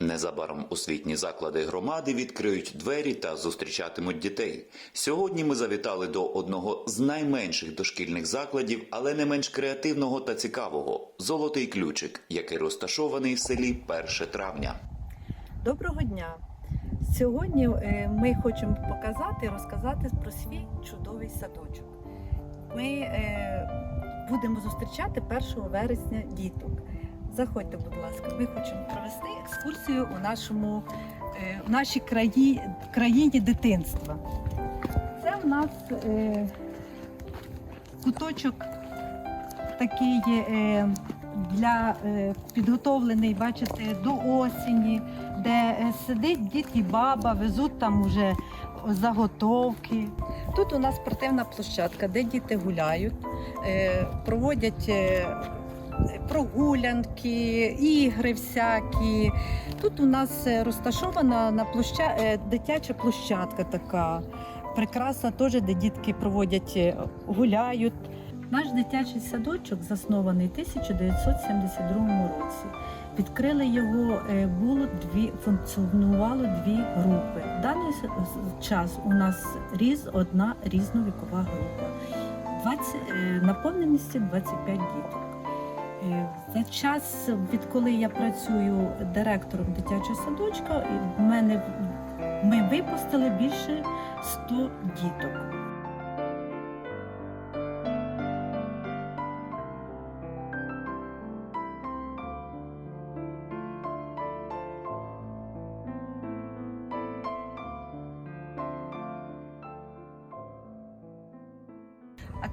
Незабаром освітні заклади громади відкриють двері та зустрічатимуть дітей. Сьогодні ми завітали до одного з найменших дошкільних закладів, але не менш креативного та цікавого золотий ключик, який розташований в селі 1 травня. Доброго дня! Сьогодні е, ми хочемо показати, розказати про свій чудовий садочок. Ми е, будемо зустрічати 1 вересня діток. Заходьте, будь ласка, ми хочемо провести екскурсію у нашому е, в нашій краї, країні дитинства. Це у нас е, куточок такий е, для е, підготовлений, бачите, до осені, де е, сидить дід і баба, везуть там уже заготовки. Тут у нас спортивна площадка, де діти гуляють, е, проводять е, прогулянки, ігри всякі. Тут у нас е, розташована на площа... е, дитяча площадка така. Прекрасна теж, де дітки проводять, е, гуляють. Наш дитячий садочок заснований у 1972 році. Відкрили його, було дві, функціонувало дві групи. В даний час у нас різ, одна різновікова група. 20, е, наповненості 25 діток. Час, відколи я працюю директором дитячого садочка, в мене ми випустили більше 100 діток.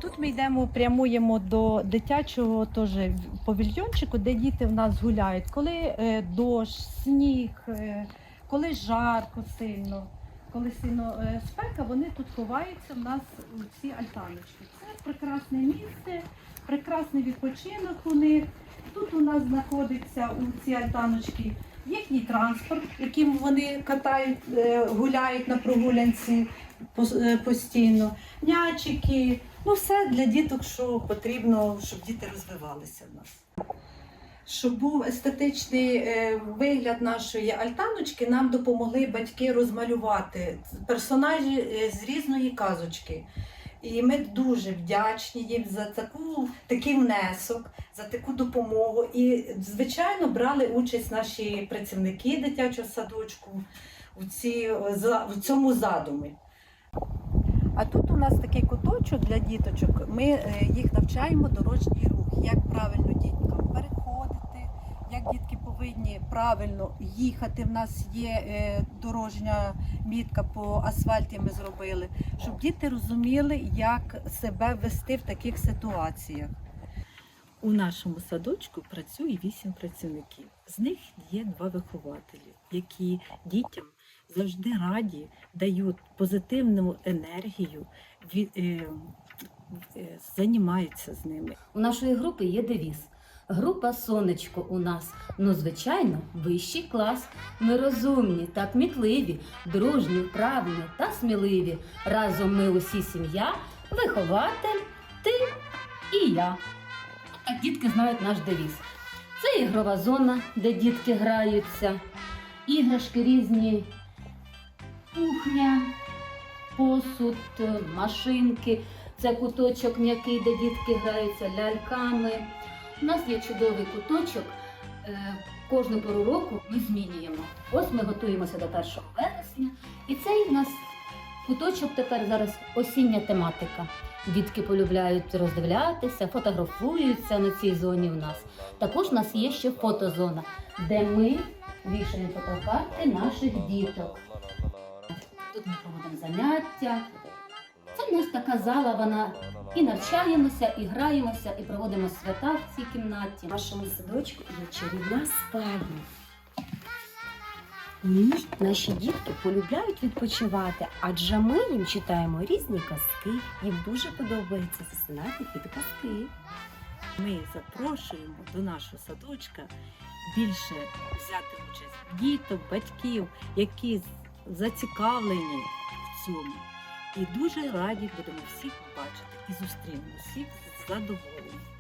Тут ми йдемо, прямуємо до дитячого теж павільйончику, де діти в нас гуляють. Коли е, дощ, сніг, е, коли жарко сильно, коли сильно е, спека, вони тут ховаються в нас у ці альтаночки. Це прекрасне місце, прекрасний відпочинок у них. Тут у нас знаходиться у ці альтаночки їхній транспорт, яким вони катають, гуляють на прогулянці постійно, м'ячики. Ну, все для діток, що потрібно, щоб діти розвивалися в нас. Щоб був естетичний е, вигляд нашої альтаночки, нам допомогли батьки розмалювати персонажі е, з різної казочки. І ми дуже вдячні їм за таку, такий внесок, за таку допомогу. І, звичайно, брали участь наші працівники дитячого садочку у, ці, в цьому задумі. А тут у нас такий куточок для діточок. Ми е, їх навчаємо дорожній рух, як правильно діткам переходити, як дітки повинні правильно їхати. В нас є е, дорожня мітка по асфальті. Ми зробили, щоб діти розуміли, як себе вести в таких ситуаціях. У нашому садочку працює вісім працівників. З них є два вихователі, які дітям завжди раді дають позитивну енергію, е, е, займаються з ними. У нашої групи є девіз. Група сонечко у нас. Ну, звичайно, вищий клас. Ми розумні та кмітливі, дружні, вправні та сміливі. Разом ми усі сім'я, вихователь, ти і я. Так дітки знають наш девіз. Це ігрова зона, де дітки граються, іграшки різні, кухня, посуд, е, машинки. Це куточок м'який, де дітки граються ляльками. У нас є чудовий куточок. Е, Кожну пору року ми змінюємо. Ось ми готуємося до 1 вересня. І цей у нас куточок тепер зараз осіння тематика. Дітки полюбляють роздивлятися, фотографуються на цій зоні у нас. Також у нас є ще фотозона, де ми вішаємо фотокарти наших діток. Тут ми проводимо заняття. Це в нас така зала, вона і навчаємося, і граємося, і проводимо свята в цій кімнаті. В нашому садочку є чарівна спальня. В ній наші дітки полюбляють відпочивати, адже ми їм читаємо різні казки. Їм дуже подобається засинати під казки. Ми запрошуємо до нашого садочка більше взяти участь діток, батьків, які зацікавлені в цьому. І дуже раді будемо всіх бачити і зустрінемо всіх з задоволенням.